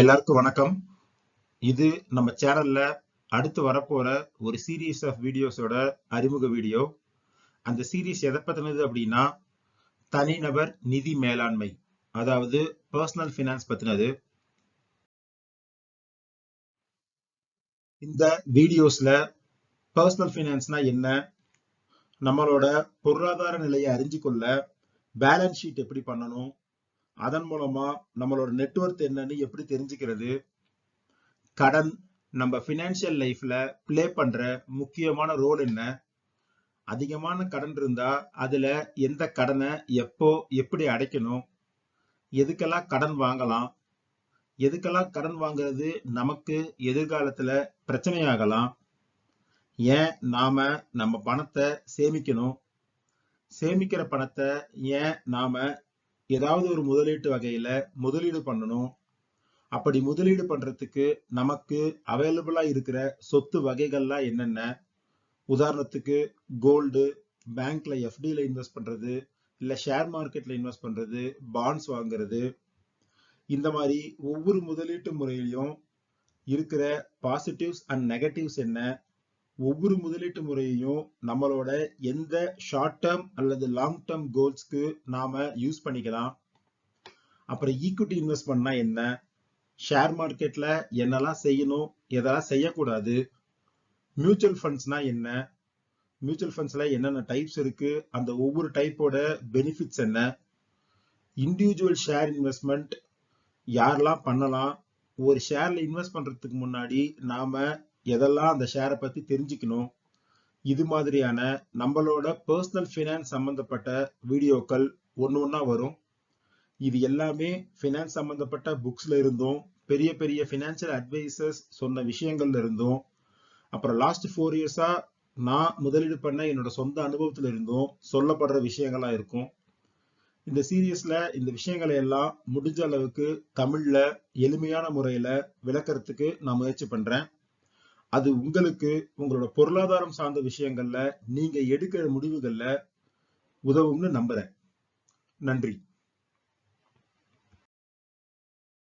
எல்லாருக்கும் வணக்கம். இது நம்ம சேனல்ல அடுத்து வரப்போற ஒரு சீரீஸ் ஆஃப் வீடியோஸோட அறிமுக வீடியோ அந்த சீரீஸ் எதை பத்தினது அப்படின்னா தனிநபர் நிதி மேலாண்மை அதாவது பர்சனல் ஃபினான்ஸ் பத்தினது. இந்த வீடியோஸ்ல பர்சனல் ஃபினான்ஸ்னா என்ன நம்மளோட பொருளாதார நிலையை அறிஞ்சு கொள்ள பேலன்ஸ் ஷீட் எப்படி பண்ணணும் அதன் மூலமா நம்மளோட நெட்ஒர்க் என்னன்னு எப்படி தெரிஞ்சுக்கிறது? கடன் நம்ம ஃபினான்ஷியல் லைஃப்ல பிளே பண்ற முக்கியமான ரோல் என்ன? அதிகமான கடன் இருந்தா அதுல எந்த கடனை எப்போ எப்படி அடைக்கணும்? எதுக்கெல்லாம் கடன் வாங்கலாம்? எதுக்கெல்லாம் கடன் வாங்குறது நமக்கு எதிர்காலத்துல பிரச்சனையாகலாம்? ஏன் நாம நம்ம பணத்தை சேமிக்கணும்? சேமிக்கிற பணத்தை ஏன் நாம ஏதாவது ஒரு முதலீட்டு வகையில முதலீடு பண்ணணும். அப்படி முதலீடு பண்றதுக்கு நமக்கு அவைலபிளா இருக்கிற சொத்து வகைகள்லாம் என்னென்ன? உதாரணத்துக்கு கோல்டு பேங்க்ல எஃப்டியில் இன்வெஸ்ட் பண்றது இல்ல ஷேர் மார்க்கெட்ல இன்வெஸ்ட் பண்றது பாண்ட்ஸ் வாங்குறது. இந்த மாதிரி ஒவ்வொரு முதலீட்டு முறையிலையும் இருக்கிற பாசிட்டிவ்ஸ் அண்ட் நெகட்டிவ்ஸ் என்ன? ஒவ்வொரு முதலீட்டு முறையையும் நம்மளோட எந்த ஷார்ட் டேர்ம் அல்லது லாங் டேர்ம் கோல்ஸ்க்கு நாம யூஸ் பண்ணிக்கலாம். அப்புறம் ஈக்விட்டி இன்வெஸ்ட் பண்ணா என்ன? ஷேர் மார்க்கெட்ல என்னெல்லாம் செய்யணும்? எதெல்லாம் செய்யக்கூடாது? மியூச்சுவல் ஃபண்ட்ஸ்னா என்ன? மியூச்சுவல் ஃபண்ட்ஸ்ல என்னென்ன டைப்ஸ் இருக்கு? அந்த ஒவ்வொரு டைப்போட பெனிஃபிட்ஸ் என்ன? இண்டிவிஜுவல் ஷேர் இன்வெஸ்ட்மெண்ட் யாரெல்லாம் பண்ணலாம்? ஒரு ஷேர்ல இன்வெஸ்ட் பண்றதுக்கு முன்னாடி நாம எதெல்லாம் அந்த ஷேரை பத்தி தெரிஞ்சுக்கணும்? இது மாதிரியான நம்மளோட பர்சனல் ஃபினான்ஸ் சம்பந்தப்பட்ட வீடியோக்கள் ஒன்று ஒன்றா வரும். இது எல்லாமே ஃபினான்ஸ் சம்பந்தப்பட்ட புக்ஸ்ல இருந்தும் பெரிய பெரிய ஃபினான்சியல் அட்வைசர்ஸ் சொன்ன விஷயங்கள்ல இருந்தும் அப்புறம் லாஸ்ட் ஃபோர் இயர்ஸா நான் முதலீடு பண்ண என்னோட சொந்த அனுபவத்துல இருந்தும் சொல்லப்படுற விஷயங்களா இருக்கும். இந்த சீரியஸ்ல இந்த விஷயங்களை எல்லாம் முடிஞ்ச அளவுக்கு தமிழ்ல எளிமையான முறையில விளக்கறதுக்கு நான் முயற்சி பண்றேன். அது உங்களுக்கு உங்களோட பொருளாதாரம் சார்ந்த விஷயங்கள்ல நீங்க எடுக்கிற முடிவுகள்ல உதவும்னு நம்புறேன். நன்றி.